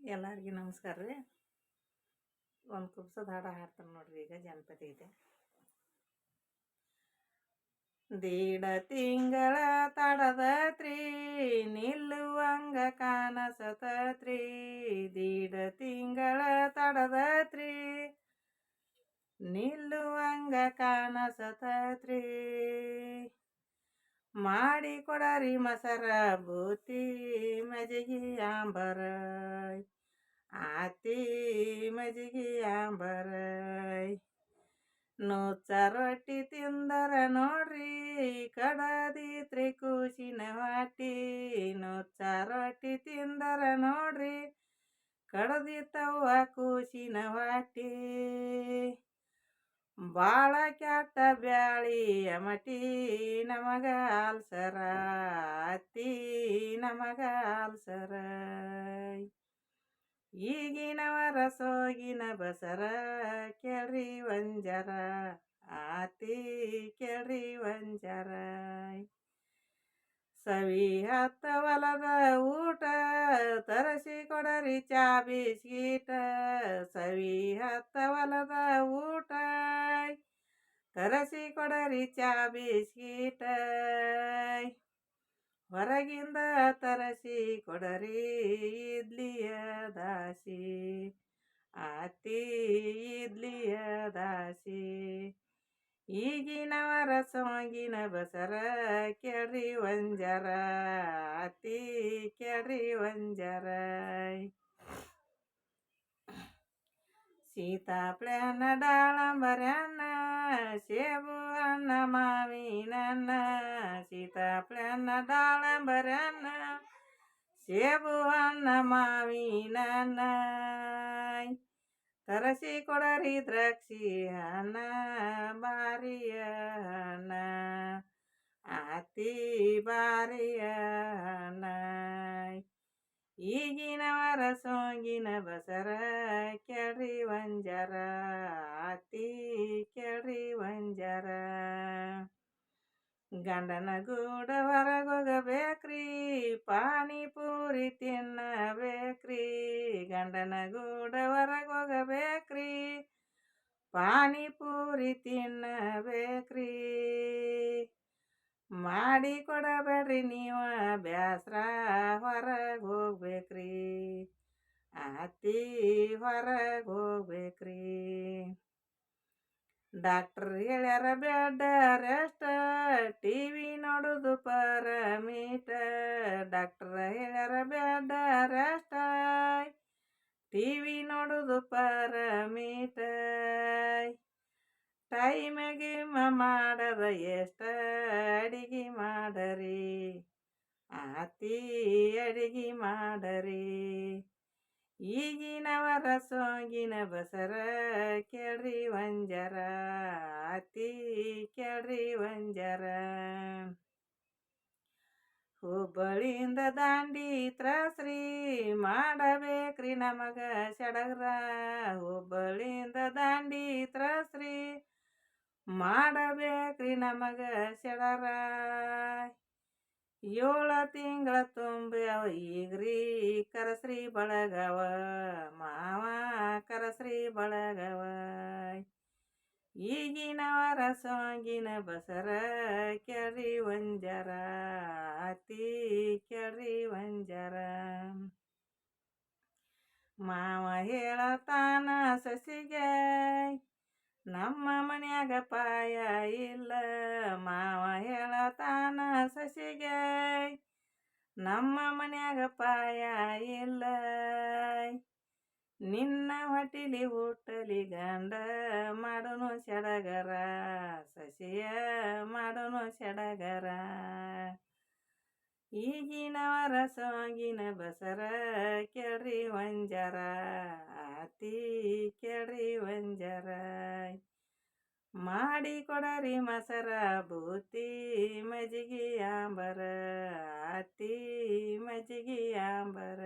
ಎಲ್ಲರಿಗೂ ನಮಸ್ಕಾರ ರೀ. ಒಂದು ಕುಬ್ಸದ ಹಾಡ ಹಾಡ್ತಾರೆ ನೋಡ್ರಿ, ಈಗ ಜನಪದ ಇದೆ. ದೀಡ ತಿಂಗಳ ತಡದತ್ರಿ ನಿಲ್ಲುವಂಗ ಕಾಣಸತತ್ರಿ. ದೀಡ ತಿಂಗಳ ತಡದತ್ರಿ ನಿಲ್ಲುವಂಗ ಕಾಣಸತತ್ರಿ. ಮಾಡಿ ಕೊಡರಿ ಮಸರ ಬೂತಿ ಮಜಗಿ ಆಂಬರ. ಆತಿ ಮಜಗಿ ಆಂಬರ. ನುಚ್ಚ ರೊಟ್ಟಿ ತಿಂದರ ನೋಡ್ರಿ, ಕಡದಿ ಕೂಸಿನ ವಾಟಿ. ನುಚ್ಚ ರೊಟ್ಟಿ ತಿಂದರ ನೋಡ್ರಿ ಕಡದಿತ್ತವ್ವ ಕೂಸಿನ ವಾಟಿ. ಬಾಳ ಕ್ಯಾತ ಬ್ಯಾಳಿ ಅಮಟಿ ನಮಗ ಆಲ್ಸರ ಅತ್ತಿ ನಮಗ ಆಲ್ಸರ ಈಗಿನವರ ಸೋಗಿನ ಬಸರ, ಕೇಳ್ರಿ ವಂಜರ. ಆತಿ, ಕೇಳ್ರಿ ವಂಜರ. ಸವಿ ಹತ್ತ ಹೊಲದ ಊಟ, ತರಸಿ ಕೊಡರಿ ಚಾ, ಬಿಸ್ಕೀಟ. ಸವಿ ಹತ್ತ ಹೊಲದ ಊಟ ತರಸಿ ಕೊಡರಿ ಚಾ ಬಿಸ್ಕೀಟ. ಹೊರಗಿಂದ ತರಸಿ ಕೊಡರಿ ಇಡ್ಲಿಯ ದಾಸಿ. ಆತಿ ಇಡ್ಲಿಯ ದಾಸಿ. ಈಗಿನವರ ಸೊಂಗಿನ ಬಸರ ಕೆಡ್ರಿ ವಂಜರ. ಅತಿ ಕೆಡ್ರಿ ವಂಜರ. ಸೀತಾಪ್ಳನ ಡಾಳಂಬರನ್ನ ಸೇಬು ಅನ್ನ ಮಾವಿನನ್ನ ಸೀತಾಪ್ಳನ ಡಾಳಂಬರನ್ನ ಸೇಬು ಅನ್ನ ಮಾವಿನನ್ನ ತರಸಿ ಕೊಡರಿ ದ್ರಾಕ್ಷಿ ಹಣ ಬಾರಿಯ ಹಣ ಆತಿ ಬಾರಿಯ ಹಣ ಈಗಿನವರ ಸೋಂಗಿನ ಬಸರ ಕೆಡ್ರಿ ವಂಜರ ಆತಿ ಕೆಡ್ರಿ ವಂಜರ. ಗಂಡನ ಗೂಡ ಹೊರಗೋಗಬೇಕ್ರಿ ಪಾನಿಪೂರಿ ತಿನ್ನಬೇಕ್ರಿ. ಗಂಡನ ಗೂಡ ಹೊರಗೋಗಬೇಕ್ರಿ ಪಾನಿಪೂರಿ ತಿನ್ನಬೇಕ್ರಿ. ಮಾಡಿ ಕೊಡಬೇಡ್ರಿ ನೀವ ಬ್ಯಾಸ್ರ ಹೊರಗೆ ಹೋಗ್ಬೇಕ್ರಿ. ಅತ್ತಿ ಹೊರಗೆ ಹೋಗ್ಬೇಕ್ರಿ. ಡಾಕ್ಟರ್ ಹೇಳ್ಯಾರ ಬೇಡ ರೆಸ್ಟ್ ಟಿ ವಿ ನೋಡೋದು ಪರಮೀಟ ಡಾಕ್ಟರ್ ಹೇಳ್ಯಾರ ಬೇಡ ರೆಸ್ಟ್ ಟಿ ವಿ ನೋಡೋದು ಪರಮೀಟ ಟೈಮಿಗೆ ಮಾಡದ ಎಷ್ಟ? ಅಡಿಗೆ ಮಾಡರಿ. ಆತಿ ಅಡಿಗೆ ಮಾಡರಿ. ಈಗಿನವರ ಸೋಗಿನ ಬಸರ ಕೆಡ್ರಿ ವಂಜರ. ಅತಿ ಕೆಡ್ರಿ ವಂಜರ. ಹುಬ್ಬಳ್ಳಿಯಿಂದ ದಾಂಡಿ ತ್ರಾಸ್ರಿ ಮಾಡಬೇಕ್ರಿ ನಮಗ ಸಡಗ್ರ ಹುಬ್ಬಳ್ಳಿಯಿಂದ ದಾಂಡಿ ತ್ರಾಸ್ರಿ ಮಾಡಬೇಕ್ರಿ ನಮಗ ಸೆಡರ ಏಳು ತಿಂಗಳ ತುಂಬ್ಯಾವ, ಈಗ್ರಿ ಕರಸ್ರಿ ಬಳಗವ, ಮಾವ ಕರಸ್ರಿ ಬಳಗವ. ಈಗಿನವರ ಸೋಂಗಿನ ಬಸರ ಕೆರಿ ಒಂಜರ ಅತಿ ಕೆರಿ ವಂಜರ. ಮಾವ ಹೇಳತಾನ ಸಸಿಗೆ ನಮ್ಮ ಮನ್ಯಾಗ ಪಾಯ ಇಲ್ಲ, ಮಾವ ಹೇಳತಾನ ಸಸಿಗೆ. ನಮ್ಮ ಮನ್ಯಾಗ ಪಾಯ ಇಲ್ಲ, ನಿನ್ನ ಹೊಟ್ಟಿಲಿ ಹುಟ್ಟಲಿ ಗಂಡ ಮಾಡೋನು ಸಡಗರ ಸಸಿಯ ಮಾಡೋನು ಸಡಗರ ಈಗಿನವರ ಸೋಗಿನ ಬಸರ ಕೆಡ್ರಿ ವಂಜರ, ಅತಿ ಕೆಡ್ರಿ ವಂಜರ. ಮಾಡಿ ಕೊಡರಿ ಮಸರ, ಬೂತಿ ಮಜ್ಜಿಗೆ ಆಂಬರ ಅತಿ ಮಜ್ಜಿಗೆ ಆಂಬರ